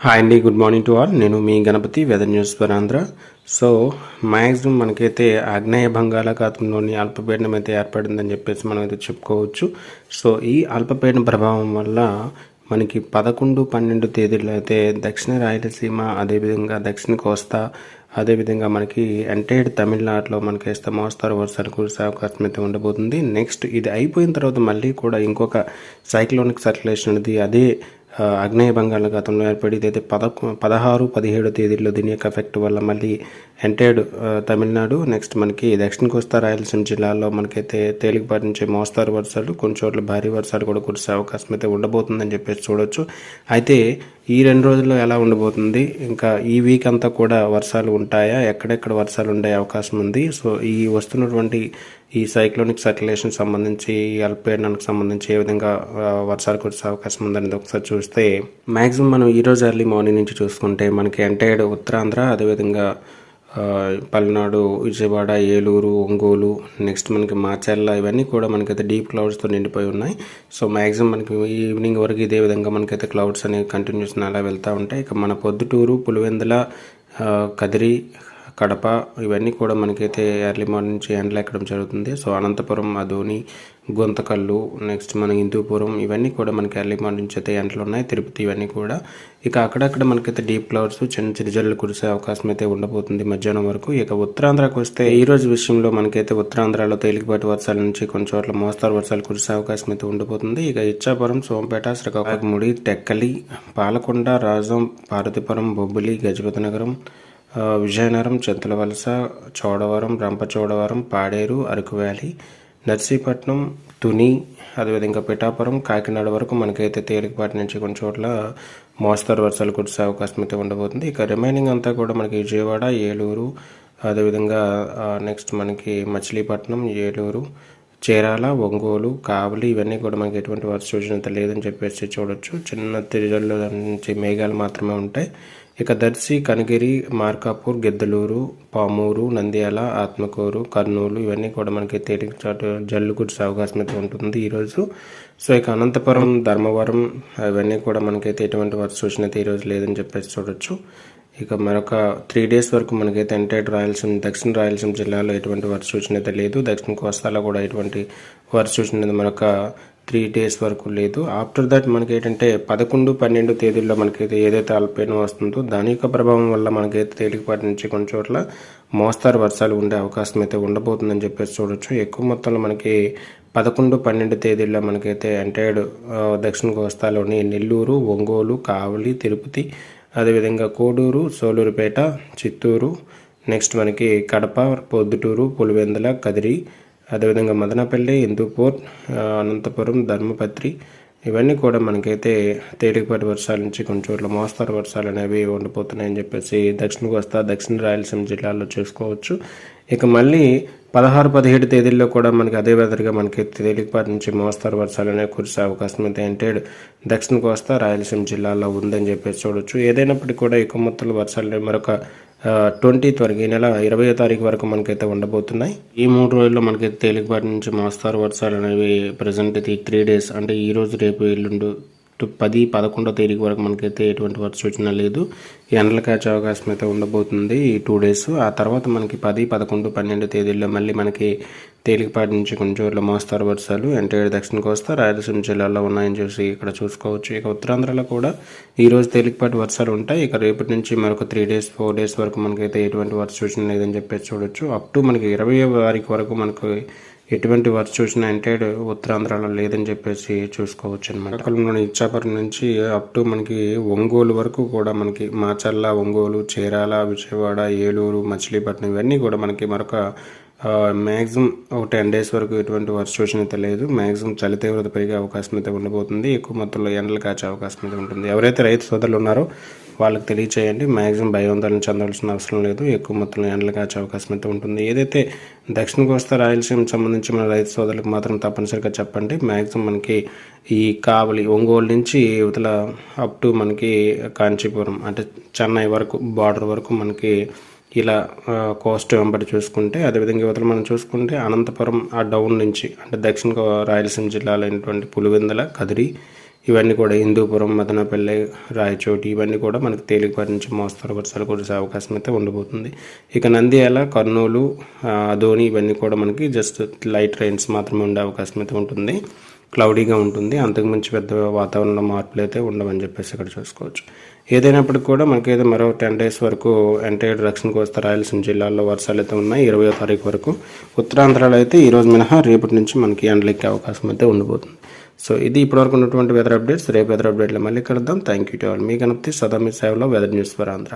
Hi అండి good morning to all నేను మీ Ganapathi weather news for Andhra so maximum మనకైతే ఆగ్నేయ బంగాళాఖాతంలోని అల్పపీడనం అయితే ఏర్పడిందని చెప్పేసి మనం అయితే చెప్పుకోవచ్చు. సో ఈ అల్పపీడన ప్రభావం వల్ల మనకి పదకొండు పన్నెండు తేదీల్లో అయితే దక్షిణ రాయలసీమ అదేవిధంగా దక్షిణ కోస్తా అదేవిధంగా మనకి ఎంటైర్ తమిళనాడులో మనకి వేస్తే మోస్తారు వర్షాలు కురిసే అవకాశం అయితే ఉండబోతుంది. నెక్స్ట్ ఇది అయిపోయిన తర్వాత మళ్ళీ కూడా ఇంకొక సైక్లోనిక్ సర్క్యులేషన్ అనేది అదే ఆగ్నేయ బంగాళాఖాతంలో ఏర్పడి ఇదైతే పదకొ పదహారు పదిహేడు తేదీల్లో దీని యొక్క ఎఫెక్ట్ వల్ల మళ్ళీ ఎంటైర్డ్ తమిళనాడు నెక్స్ట్ మనకి దక్షిణ కోస్తా రాయలసీమ జిల్లాల్లో మనకైతే తేలికపాటి నుంచి మోస్తారు వర్షాలు కొన్ని చోట్ల భారీ వర్షాలు కూడా కురిసే అవకాశం అయితే ఉండబోతుందని చెప్పేసి చూడొచ్చు. అయితే ఈ రెండు రోజుల్లో ఎలా ఉండబోతుంది? ఇంకా ఈ వీక్ అంతా కూడా వర్షాలు ఉంటాయా? ఎక్కడెక్కడ వర్షాలు ఉండే అవకాశం ఉంది? సో ఈ వస్తున్నటువంటి ఈ సైక్లోనిక్ సర్క్యులేషన్ సంబంధించి అల్పీడనానికి సంబంధించి ఏ విధంగా వర్షాలు కురిసే అవకాశం ఉందనేది ఒకసారి చూస్తే మాక్సిమం మనం ఈ రోజు ఎర్లీ మార్నింగ్ నుంచి చూసుకుంటే మనకి ఎంటైర్డ్ ఉత్తరాంధ్ర అదేవిధంగా పల్నాడు విజయవాడ ఏలూరు ఒంగోలు నెక్స్ట్ మనకి మాచర్ల ఇవన్నీ కూడా మనకైతే డీప్ క్లౌడ్స్తో నిండిపోయి ఉన్నాయి. సో మ్యాక్సిమం మనకి ఈవినింగ్ వరకు ఇదే విధంగా మనకైతే క్లౌడ్స్ అనేవి కంటిన్యూస్ అలా వెళ్తూ ఉంటాయి. ఇక మన పొద్దుటూరు పులివెందుల కదిరి కడప ఇవన్నీ కూడా మనకైతే ఎర్లీ మార్నింగ్ నుంచి ఎండలు ఎక్కడం జరుగుతుంది. సో అనంతపురం అదోని గొంతకల్లు నెక్స్ట్ మన హిందూపురం ఇవన్నీ కూడా మనకి ఎర్లీ మార్నింగ్ నుంచి అయితే ఎండలు ఉన్నాయి. తిరుపతి ఇవన్నీ కూడా. ఇక అక్కడక్కడ మనకైతే డీప్ క్లౌడ్స్ చిన్న చిన్న జల్లు కురిసే అవకాశం అయితే ఉండబోతుంది మధ్యాహ్నం వరకు. ఇక ఉత్తరాంధ్రకు వస్తే ఈ రోజు విషయంలో మనకైతే ఉత్తరాంధ్రలో తేలికపాటి వర్షాల నుంచి కొన్ని చోట్ల మోస్తారు వర్షాలు కురిసే అవకాశం అయితే ఉండబోతుంది. ఇక ఇచ్చాపురం సోంపేట శ్రీకాకుళముడి టెక్కలి పాలకొండ రాజం పార్వతీపురం బొబ్బిలి గజపతి నగరం విజయనగరం చింతలవలస చోడవరం రంపచోడవరం పాడేరు అరకు వ్యాలీ నర్సీపట్నం తుని అదేవిధంగా పిఠాపురం కాకినాడ వరకు మనకైతే తేలికపాటి నుంచి కొన్ని చోట్ల మోస్తరు వర్షాలు కురిసే అవకాశం అయితే ఉండబోతుంది. ఇక రిమైనింగ్ అంతా కూడా మనకి విజయవాడ ఏలూరు అదేవిధంగా నెక్స్ట్ మనకి మచిలీపట్నం ఏలూరు చీరాల ఒంగోలు కావలి ఇవన్నీ కూడా మనకి ఎటువంటి వర్ష సూచన లేదని చెప్పేసి చూడొచ్చు. చిన్న తిరిజల్లో నుంచి మేఘాలు మాత్రమే ఉంటాయి. ఇక దర్శి కనగిరి మార్కాపూర్ గిద్దలూరు పామూరు నంద్యాల ఆత్మకూరు కర్నూలు ఇవన్నీ కూడా మనకి తేలిక చాటు జల్లు కురిసే అవకాశం అయితే ఉంటుంది ఈరోజు సో ఇక అనంతపురం ధర్మవరం ఇవన్నీ కూడా మనకైతే ఎటువంటి వర్ష సూచన అయితే ఈరోజు లేదని చెప్పేసి చూడొచ్చు. ఇక మరొక త్రీ డేస్ వరకు మనకైతే ఎంటైర్ రాయలసీమ దక్షిణ రాయలసీమ జిల్లాలో ఎటువంటి వర్ష సూచన అయితే లేదు. దక్షిణ కోస్తాలో కూడా ఎటువంటి వర్ష సూచన మరొక త్రీ డేస్ వరకు లేదు. ఆఫ్టర్ దట్ మనకి ఏంటంటే పదకొండు పన్నెండు తేదీల్లో మనకైతే ఏదైతే అల్పపీడనం వస్తుందో దాని యొక్క ప్రభావం వల్ల మనకైతే తేలికపాటి నుంచి కొన్ని చోట్ల మోస్తారు వర్షాలు ఉండే అవకాశం అయితే ఉండబోతుందని చెప్పేసి చూడొచ్చు. ఎక్కువ మొత్తంలో మనకి పదకొండు పన్నెండు తేదీల్లో మనకైతే ఎంటైర్డ్ దక్షిణ కోస్తాలోని నెల్లూరు ఒంగోలు కావలి తిరుపతి అదేవిధంగా కోడూరు సోలూరుపేట చిత్తూరు నెక్స్ట్ మనకి కడప పొద్దుటూరు పులివెందుల కదిరి అదేవిధంగా మదనపల్లి హిందూపూర్ అనంతపురం ధర్మపత్రి ఇవన్నీ కూడా మనకైతే తేలికపాటి వర్షాల నుంచి కొన్ని చోట్ల మోస్తారు వర్షాలు అనేవి ఉండిపోతున్నాయని చెప్పేసి దక్షిణ కోస్తా దక్షిణ రాయలసీమ జిల్లాల్లో చూసుకోవచ్చు. ఇక మళ్ళీ పదహారు పదిహేడు తేదీల్లో కూడా మనకి అదే వెదర్గా మనకి తేలికపాటి నుంచి మోస్తారు వర్షాలు అనేవి కురిసే అవకాశం అయితే అంటే దక్షిణ కోస్తా రాయలసీమ జిల్లాలో ఉందని చెప్పేసి చూడొచ్చు. ఏదైనప్పటికీ కూడా ఎక్కువ మొత్తంలో వర్షాలు మరొక ట్వంటీ వరకు ఈ నెల ఇరవై తారీఖు వరకు మనకైతే ఉండబోతున్నాయి. ఈ మూడు రోజుల్లో మనకైతే తేలికపాటి నుంచి మోస్తారు వర్షాలు అనేవి ప్రజెంట్ ఇది త్రీ డేస్ అంటే ఈ రోజు రేపు ఎల్లుండు పది పదకొండో తేదీ వరకు మనకైతే ఎటువంటి వర్ష సూచన లేదు. ఎండలు కాచే అవకాశం అయితే ఉండబోతుంది ఈ టూ డేస్. ఆ తర్వాత మనకి పది పదకొండు పన్నెండు తేదీల్లో మళ్ళీ మనకి తేలికపాటి నుంచి కొన్ని చోట్ల మోస్తారు వర్షాలు. అంటే దక్షిణ కోస్తా రాయలసీమ జిల్లాలో ఉన్నాయని చూసి ఇక్కడ చూసుకోవచ్చు. ఇక ఉత్తరాంధ్రలో కూడా ఈరోజు తేలికపాటి వర్షాలు ఉంటాయి. ఇక రేపటి నుంచి మరొక త్రీ డేస్ ఫోర్ డేస్ వరకు మనకైతే ఎటువంటి వర్ష సూచన లేదని చెప్పేసి చూడొచ్చు. అప్ టు మనకి ఇరవై తారీఖు వరకు మనకు ఎటువంటి వర్ష సూచన అంటే ఉత్తరాంధ్రలో లేదని చెప్పేసి చూసుకోవచ్చు అనమాట శ్రీకాకుళంలోని ఇచ్చాపురం నుంచి అప్ టు మనకి ఒంగోలు వరకు కూడా మనకి మాచర్ల ఒంగోలు చీరాల విజయవాడ ఏలూరు మచిలీపట్నం ఇవన్నీ కూడా మనకి మరొక మ్యాక్సిమం ఒక టెన్ డేస్ వరకు ఎటువంటి వర్ష సూచన అయితే లేదు మ్యాక్సిమం చలి తీవ్రత పెరిగే అవకాశం అయితే ఉండబోతుంది. ఎక్కువ మొత్తంలో ఎండలు కాచే అవకాశం అయితే ఉంటుంది. ఎవరైతే రైతు సోదరులు ఉన్నారో వాళ్ళకి తెలియచేయండి. మ్యాక్సిమం భయోందోళన చెందాల్సిన అవసరం లేదు. ఎక్కువ మొత్తంలో ఎండలు కాచే అవకాశం అయితే ఉంటుంది. ఏదైతే దక్షిణ కోస్తా రాయలసీమ సంబంధించి మన రైతు సోదరులకు మాత్రం తప్పనిసరిగా చెప్పండి. మ్యాక్సిమం మనకి ఈ కావలి ఒంగోలు నుంచి ఇవతల అప్ టు మనకి కాంచీపురం అంటే చెన్నై వరకు బార్డర్ వరకు మనకి ఇలా కోస్ట్ వెంబడి చూసుకుంటే అదేవిధంగా యువతలు మనం చూసుకుంటే అనంతపురం ఆ డౌన్ నుంచి అంటే దక్షిణ రాయలసీమ జిల్లాలో అయినటువంటి కదిరి ఇవన్నీ కూడా హిందూపురం మదనపల్లె రాయచోటి ఇవన్నీ కూడా మనకి తేలికపాటి నుంచి మోస్తరు వర్షాలు కురిసే అవకాశం అయితే ఉండబోతుంది. ఇక నంద్యాల కర్నూలు అదోని ధోని ఇవన్నీ కూడా మనకి జస్ట్ లైట్ రైన్స్ మాత్రమే ఉండే అవకాశం అయితే ఉంటుంది. క్లౌడీగా ఉంటుంది. అంతకుమించి పెద్ద వాతావరణంలో మార్పులు అయితే ఉండవని చెప్పేసి ఇక్కడ చూసుకోవచ్చు. ఏదైనప్పటికీ కూడా మనకైతే మరో టెన్ డేస్ వరకు ఎంటైర్ దక్షిణ కోస్తా రాయలసీమ జిల్లాల్లో వర్షాలు అయితే ఉన్నాయి. ఇరవయో తారీఖు వరకు. ఉత్తరాంధ్రలో అయితే ఈరోజు మినహా రేపటి నుంచి మనకి ఎండలెక్కే అవకాశం అయితే ఉండబోతుంది. సో ఇది ఇప్పటివరకు ఉన్నటువంటి వెదర్ అప్డేట్స్ రేపు వెదర్ అప్డేట్లో మళ్ళీ కలుద్దాం. థ్యాంక్ యూ టు ఆల్ మీ గణపతి సదా మీ సేవలో వెదర్ న్యూస్ ఫర్ ఆంధ్ర